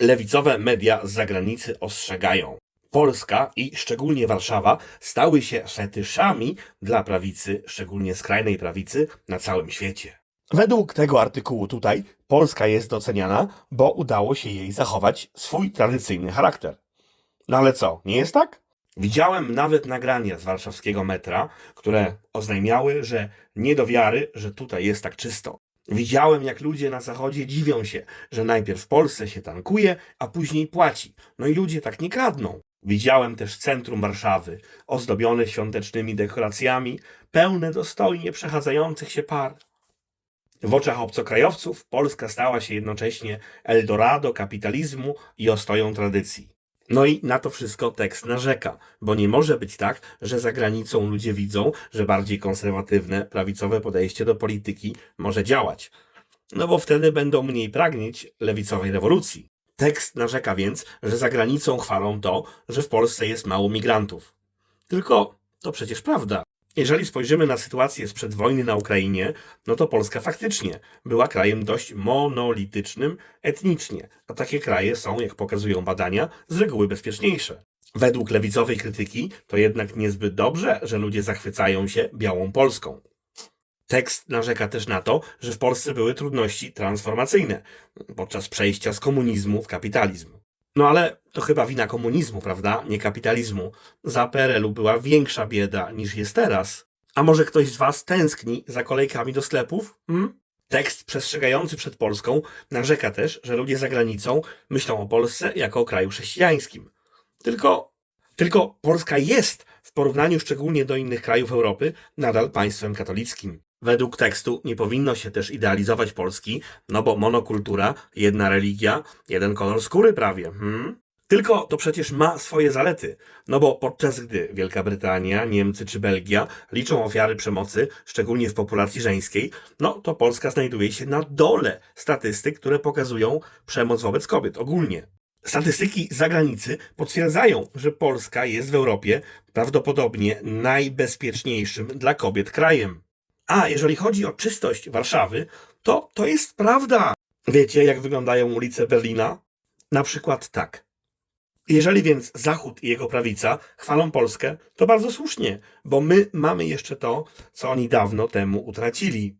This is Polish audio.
Lewicowe media z zagranicy ostrzegają. Polska i szczególnie Warszawa stały się fetyszami dla prawicy, szczególnie skrajnej prawicy, na całym świecie. Według tego artykułu tutaj Polska jest doceniana, bo udało się jej zachować swój tradycyjny charakter. No ale co, nie jest tak? Widziałem nawet nagrania z warszawskiego metra, które oznajmiały, że nie do wiary, że tutaj jest tak czysto. Widziałem, jak ludzie na zachodzie dziwią się, że najpierw w Polsce się tankuje, a później płaci. No i ludzie tak nie kradną. Widziałem też centrum Warszawy, ozdobione świątecznymi dekoracjami, pełne dostojnie przechadzających się par. W oczach obcokrajowców Polska stała się jednocześnie Eldorado kapitalizmu i ostoją tradycji. No i na to wszystko tekst narzeka, bo nie może być tak, że za granicą ludzie widzą, że bardziej konserwatywne, prawicowe podejście do polityki może działać. No bo wtedy będą mniej pragnieć lewicowej rewolucji. Tekst narzeka więc, że za granicą chwalą to, że w Polsce jest mało migrantów. Tylko to przecież prawda. Jeżeli spojrzymy na sytuację sprzed wojny na Ukrainie, no to Polska faktycznie była krajem dość monolitycznym etnicznie, a takie kraje są, jak pokazują badania, z reguły bezpieczniejsze. Według lewicowej krytyki to jednak niezbyt dobrze, że ludzie zachwycają się białą Polską. Tekst narzeka też na to, że w Polsce były trudności transformacyjne podczas przejścia z komunizmu w kapitalizm. No ale to chyba wina komunizmu, prawda? Nie kapitalizmu. Za PRL-u była większa bieda niż jest teraz. A może ktoś z Was tęskni za kolejkami do sklepów? Hmm? Tekst przestrzegający przed Polską narzeka też, że ludzie za granicą myślą o Polsce jako o kraju chrześcijańskim. Tylko, tylko Polska jest, w porównaniu szczególnie do innych krajów Europy, nadal państwem katolickim. Według tekstu nie powinno się też idealizować Polski, no bo monokultura, jedna religia, jeden kolor skóry prawie. Hmm? Tylko to przecież ma swoje zalety, no bo podczas gdy Wielka Brytania, Niemcy czy Belgia liczą ofiary przemocy, szczególnie w populacji żeńskiej, no to Polska znajduje się na dole statystyk, które pokazują przemoc wobec kobiet ogólnie. Statystyki zagranicy potwierdzają, że Polska jest w Europie prawdopodobnie najbezpieczniejszym dla kobiet krajem. A jeżeli chodzi o czystość Warszawy, to to jest prawda. Wiecie, jak wyglądają ulice Berlina? Na przykład tak. Jeżeli więc Zachód i jego prawica chwalą Polskę, to bardzo słusznie, bo my mamy jeszcze to, co oni dawno temu utracili.